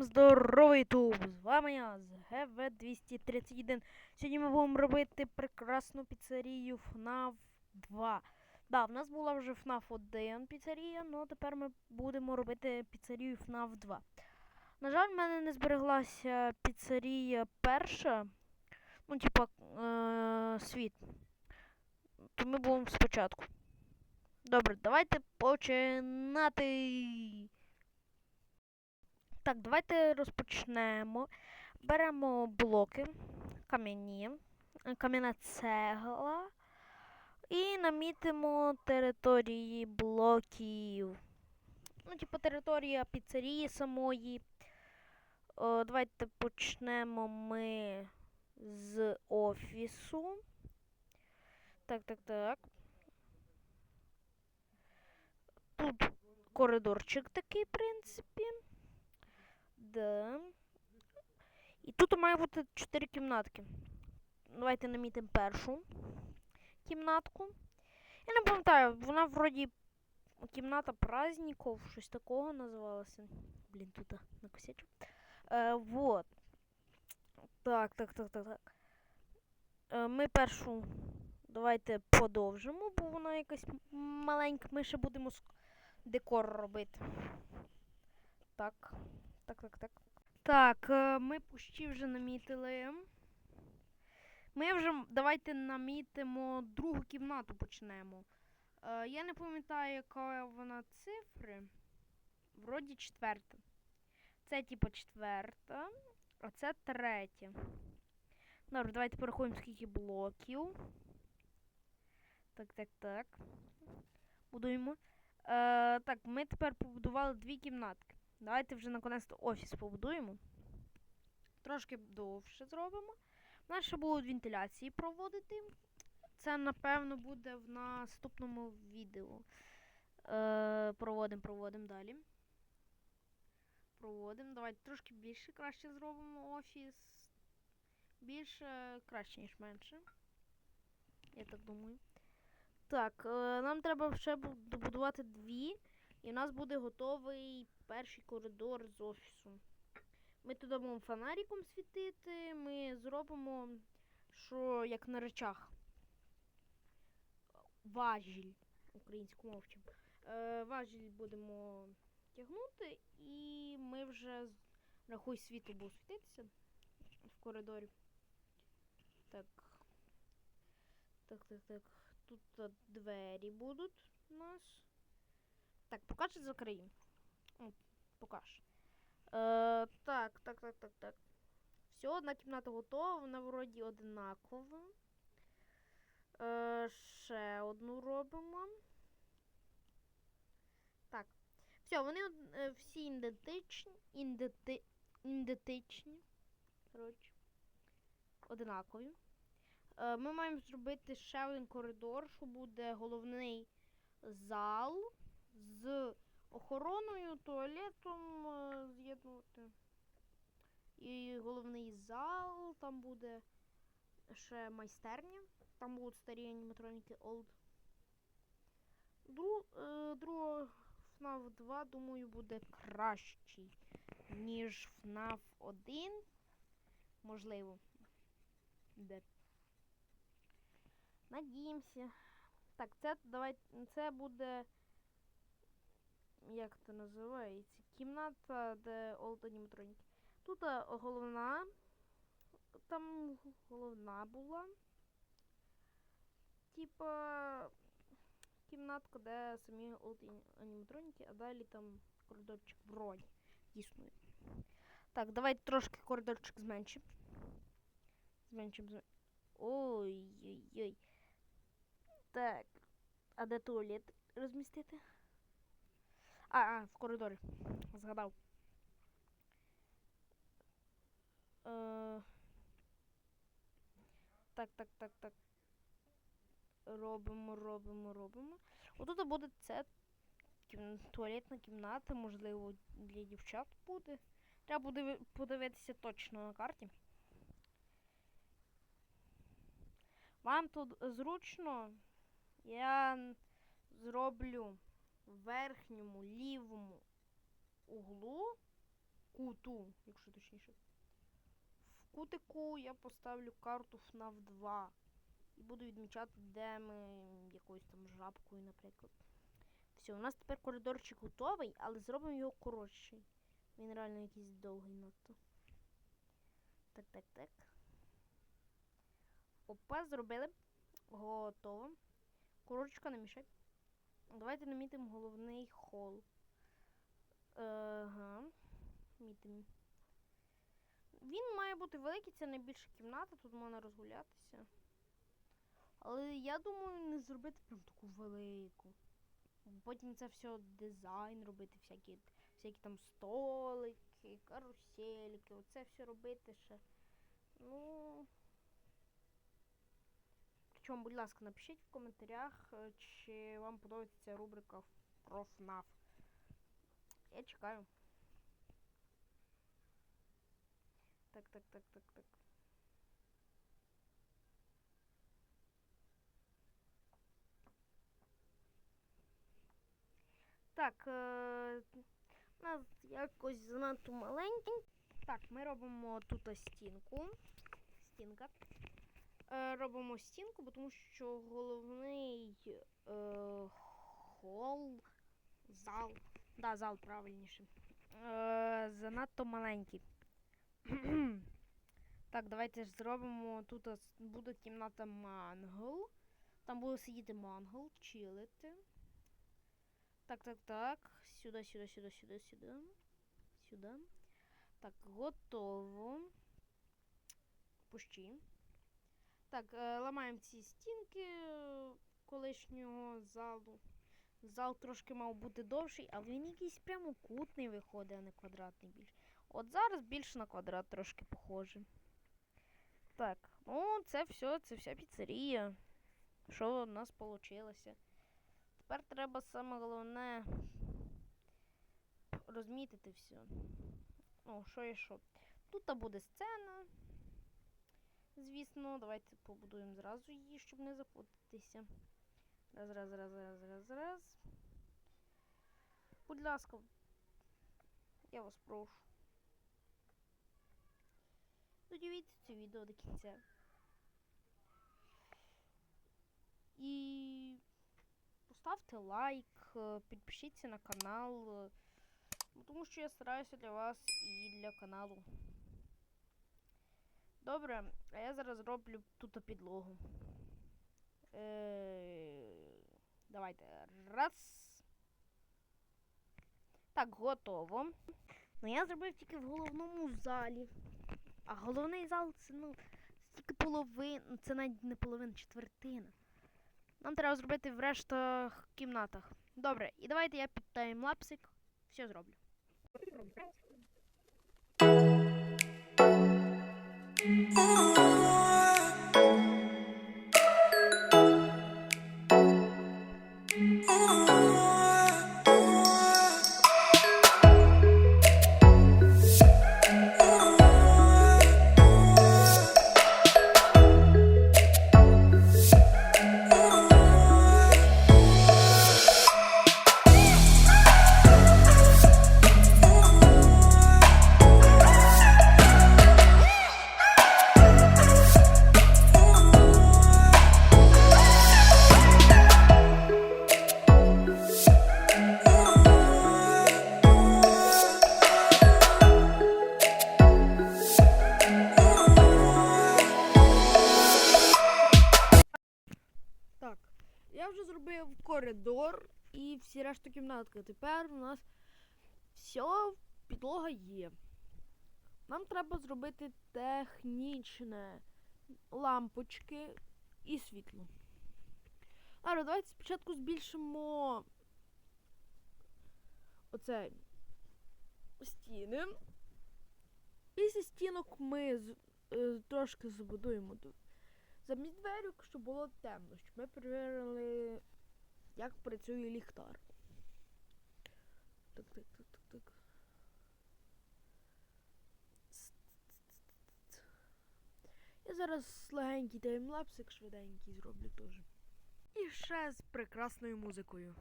Всім здорово, Ютуб! З вами я, з ГВ231. Сьогодні ми будемо робити прекрасну піцерію FNAF 2. Да, в нас була вже FNAF 1 піцерія, але тепер ми будемо робити піцерію FNAF 2. На жаль, в мене не збереглася піцерія перша. Ну, типа, е- світ. То ми будемо спочатку. Добре, давайте починати. Так, давайте розпочнемо. Беремо блоки, кам'яні, кам'яна цегла і намітимо території блоків. Ну, типу, територія піцерії самої. О, давайте почнемо ми з офісу. Так, так, так. Тут коридорчик такий, в принципі. Да. І тут має бути 4 кімнатки. Давайте намітимо першу кімнатку. Я не пам'ятаю, вона вроді кімната праздників, щось такого називалося. Блін, тут накосячу. Е, вот. Так, так, так, так, так. Е, ми першу давайте подовжимо, бо вона якась маленька. Ми ще будемо декор робити. Так. Так, так, так. Так, е, ми пущі вже намітили. Ми вже давайте намітимо другу кімнату почнемо. Е, я не пам'ятаю, яка вона цифри. Вроді четверта. Це типу четверта, а це третя. Добре, давайте порахуємо, скільки блоків. Так, так, так. Будуємо. Е, так, ми тепер побудували дві кімнатки. Давайте вже наконець офіс побудуємо. Трошки довше зробимо. У нас ще будуть вентиляції проводити. Це, напевно, буде в наступному відео. Е, проводимо, проводимо далі. Проводимо. Давайте трошки більше краще зробимо офіс. Більше краще, ніж менше. Я так думаю. Так, е, нам треба ще добудувати дві. І в нас буде готовий перший коридор з офісу. Ми туди будемо фонариком світити, ми зробимо, що як на речах. Важіль українською мовчим. Е, важіль будемо тягнути, і ми вже рахуй світло буде світитися в коридорі. Так. Так, так, так. Тут двері будуть у нас. Так, покаж і закриємо. О, покаж. Е, так, так, так, так, так. Все, одна кімната готова, вона вроді одинакова. Е, ще одну робимо. Так. Все, вони е, всі ідентичні. Іденти, ідентичні. Коротше. Одинакові. Е, ми маємо зробити ще один коридор, що буде головний зал з охороною, туалетом е, з'єднувати. І головний зал, там буде ще майстерня. Там будуть старі аніматроніки Old. Дру, е, друга FNAF 2, думаю, буде кращий, ніж FNAF 1. Можливо. Де. Надіємося. Так, це давай, це буде. Як це називається? Кімната, де Old аніматроніки. Тут е, головна. Там головна була. Типа кімнатка, де самі ані- аніматроніки, а далі там коридорчик вроді існує. Так, давайте трошки коридорчик зменшимо. Зменшимо, зменшимо. Ой-ой-ой. Так. А де туалет розмістити? А, а, в коридорі. Згадав. Е... Так, так, так, так. Робимо, робимо, робимо. Отут буде це туалетна кімната, можливо, для дівчат буде. Треба буде подивитися точно на карті. Вам тут зручно. Я зроблю верхньому лівому углу куту, якщо точніше. В кутику я поставлю карту FNAF 2. І буду відмічати, де ми якоюсь там жабкою, наприклад. Все, у нас тепер коридорчик готовий, але зробимо його коротший. Він реально якийсь довгий надто. Так, так, так. Опа, зробили. Готово. Курочка, не мішай. Давайте намітимо головний хол. Ага. Мітимо. Він має бути великий, це найбільша кімната, тут можна розгулятися. Але я думаю, не зробити прям таку велику. Потім це все дизайн робити, всякі, всякі там столики, карусельки, оце все робити ще. Ну. Причому, будь ласка, напишіть в коментарях, е, чи вам подобається ця рубрика про FNAF. Я чекаю. Так, так, так, так, так. Так, е, у нас якось занадто маленький. Так, ми робимо тут стінку. Стінка. Е, робимо стінку, тому що головний е, хол, зал. Да, зал правильніше. Е, занадто маленький. так, давайте ж зробимо. Тут буде кімната мангл. Там буде сидіти мангл, чилити. Так, так, так. Сюди, сюди, сюди, сюди, сюди. Сюди. Так, готово. Пущі. Так, е, ламаємо ці стінки е, колишнього залу. Зал трошки мав бути довший, але він якийсь прямокутний виходить, а не квадратний більше. От зараз більше на квадрат трошки похоже. Так, ну це все, це вся піцерія. Що у нас вийшло? Тепер треба саме головне розмітити все. Ну, що і що. Тут буде сцена. Звісно, давайте побудуємо зразу її, щоб не запутатися. Раз, раз, раз, раз, раз, раз. Будь ласка, я вас прошу. Додивіться це відео до кінця. І поставте лайк, е, підпишіться на канал, е, тому що я стараюся для вас і для каналу. Добре, а я зараз роблю тут підлогу. Е, давайте. Раз. Так, готово. Ну я зробив тільки в головному залі. А головний зал це ну тільки половина, це навіть не половина, четвертина. Нам треба зробити в рештах кімнатах. Добре, і давайте я під таймлапсик все зроблю. Так, всі решту кімнатки. Тепер у нас все, підлога є. Нам треба зробити технічне лампочки і світло. Але давайте спочатку збільшимо оце стіни. Після стінок ми з- е, трошки забудуємо замість дверок, щоб було темно, щоб ми перевірили, як працює ліхтар. Так, так, так, так, так. Я зараз легенький таймлапсик швиденький зроблю теж. І ще з прекрасною музикою.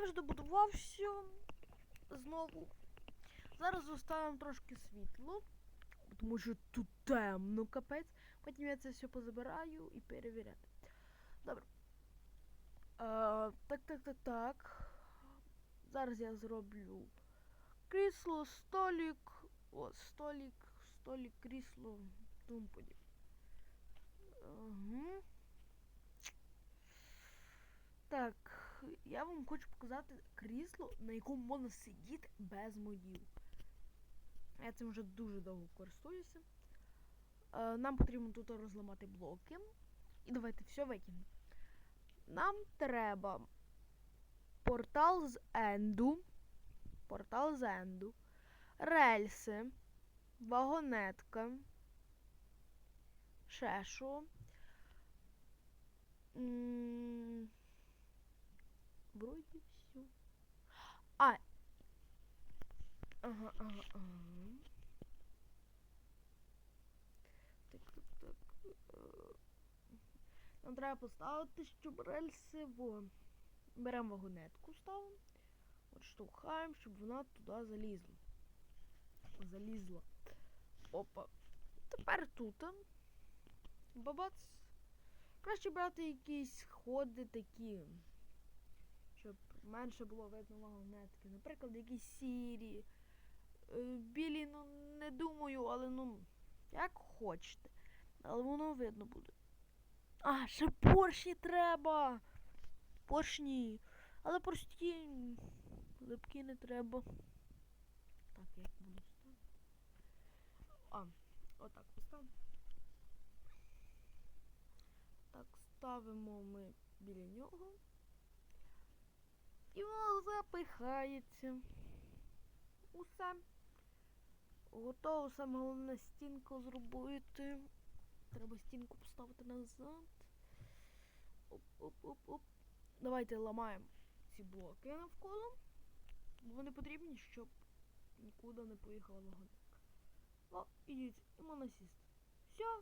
Вже добудувався знову. Зараз заставимо трошки світло, тому що тут темно, капець. Потім я це все позабираю і перевіряти. Добре. Е, так, так, так, так. Зараз я зроблю крісло, столик. О, столик, столик, крісло, тому. Угу. Так, я вам хочу показати крісло, на якому можна сидіти без модів. Я цим вже дуже довго користуюся. Е, нам потрібно тут розламати блоки. І давайте все викинемо. Нам треба портал з Енду. Портал з Енду. Рельси. Вагонетка. Ще що? Вроді все. А. Ага, ага, ага. Так, так, так. е, Нам треба поставити, щоб рельси во. Беремо вагонетку, ставимо. От штовхаємо, щоб вона туди залізла. Залізла. Опа. Тепер тут. Бабац. Краще брати якісь ходи такі. Менше було видно вагонетки. Наприклад, якісь сірі. Е, Білі, ну не думаю, але ну, як хочете. Але воно видно буде. А, ще поршні треба. Поршні. Але прості липкі не треба. Так, як буду ставити. А, отак поставимо. Так, ставимо ми біля нього. І воно запихається. Усе. Готово, саме головне стінку зробити. Треба стінку поставити назад. Оп-оп-оп-оп. Давайте ламаємо ці блоки навколо. Вони потрібні, щоб нікуди не поїхала вагонетка. О, ідіть, і можна сісти. Все.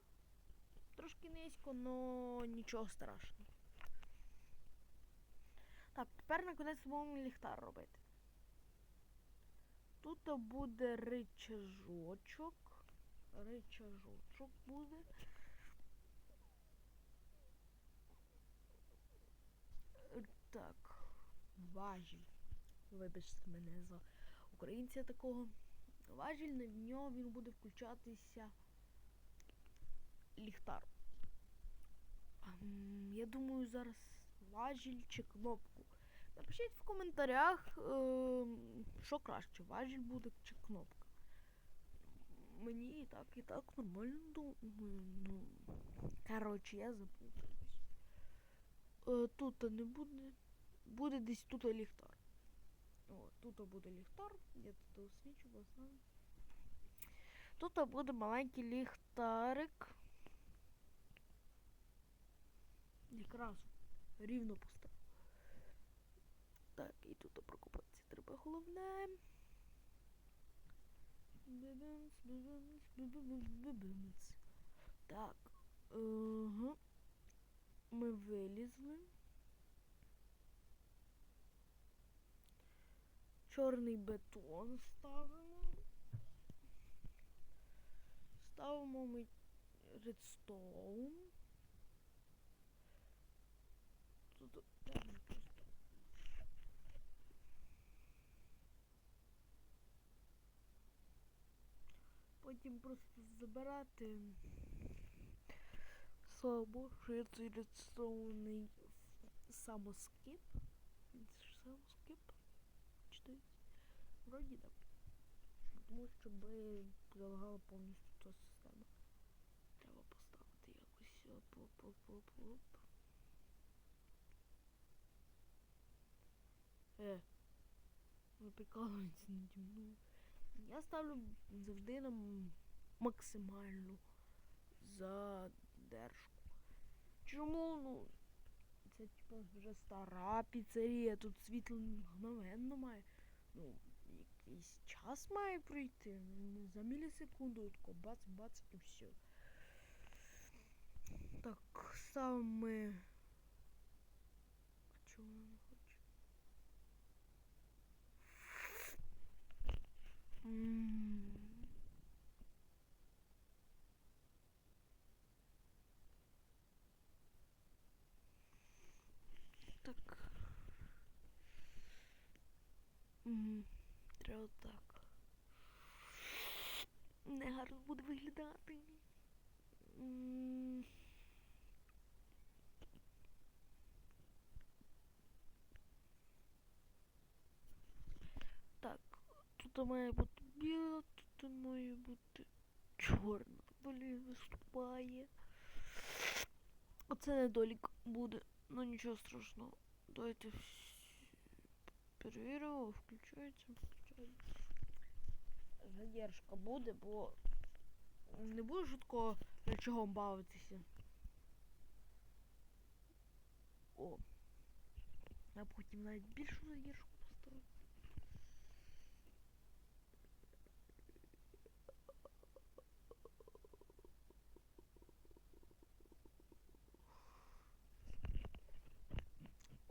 Трошки низько, но нічого страшного. Так, тепер наконець будемо ліхтар робити. Тут буде ричажочок. Ричажочок буде. Так, важіль. Вибачте мене за українця такого. Важіль, на нього він буде включатися ліхтар. Я думаю, зараз важіль чи кнопку. Напишіть в коментарях, ем, що краще, важіль буде чи кнопка. Мені і так, і так нормально думаю. Ну, коротше, я запуталась. Е, тут не буде. Буде десь тут ліхтар. О, тут буде ліхтар. Я тут освічу вас. Тут буде маленький ліхтарик. Якраз рівно поставив. Так, і тут прокопатися треба головне. Так. Угу. Ми вилізли. Чорний бетон ставимо. Ставимо ми редстоун. Тут темно просто. Потім просто забирати. Слава Богу, що я цей редстоунний самоскип. Це ж самоскип. Читається? Вроді так. Тому щоб залагала повністю ця система. Треба поставити якось оп-оп-оп-оп-оп. Е. Ви прикалуєтесь наді мною. Я ставлю завжди на максимальну задержку. Чому? Ну, це типу вже стара піцерія, тут світло мгновенно має. Ну, якийсь час має пройти. Не за мілісекунду, тако бац-бац і все. Так, ми. А чого вона не хоче? М. Так. Треба так. Негарно буде виглядати. Так, тут має бути біло, тут має бути чорно. Блін, виступає. Оце недолік буде, ну нічого страшного. Давайте перевіримо, включається, включається. Задержка буде, бо не буде швидко речагом бавитися. О. А потім навіть більшу задержку поставити.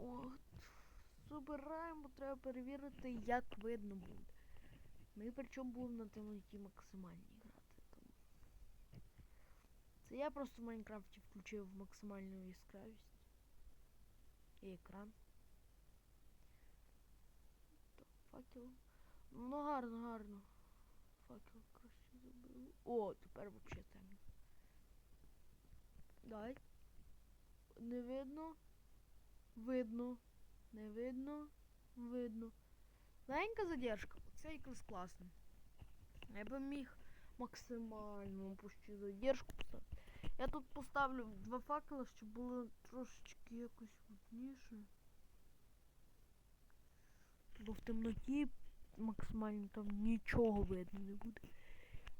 От. Забираємо, треба перевірити, як видно буде. Ми причому будемо на темноті максимальній грати. Тому. Це я просто в Майнкрафті включив максимальну яскравість. І екран. Так, факел. Ну гарно, гарно. Факел краще заберу. О, тепер взагалі темно. Дай. Не видно. Видно. Не видно. Видно. Маленька задержка. Це якраз класно. Я би міг максимально пущу задержку поставити. Я тут поставлю два факела, щоб було трошечки якось видніше. Бо в темноті максимально там нічого видно не буде.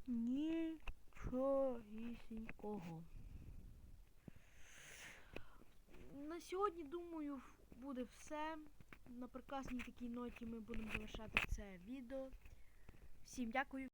Нічогісінького. На сьогодні, думаю, буде все. На прекрасній такій ноті ми будемо завершати це відео. Всім дякую.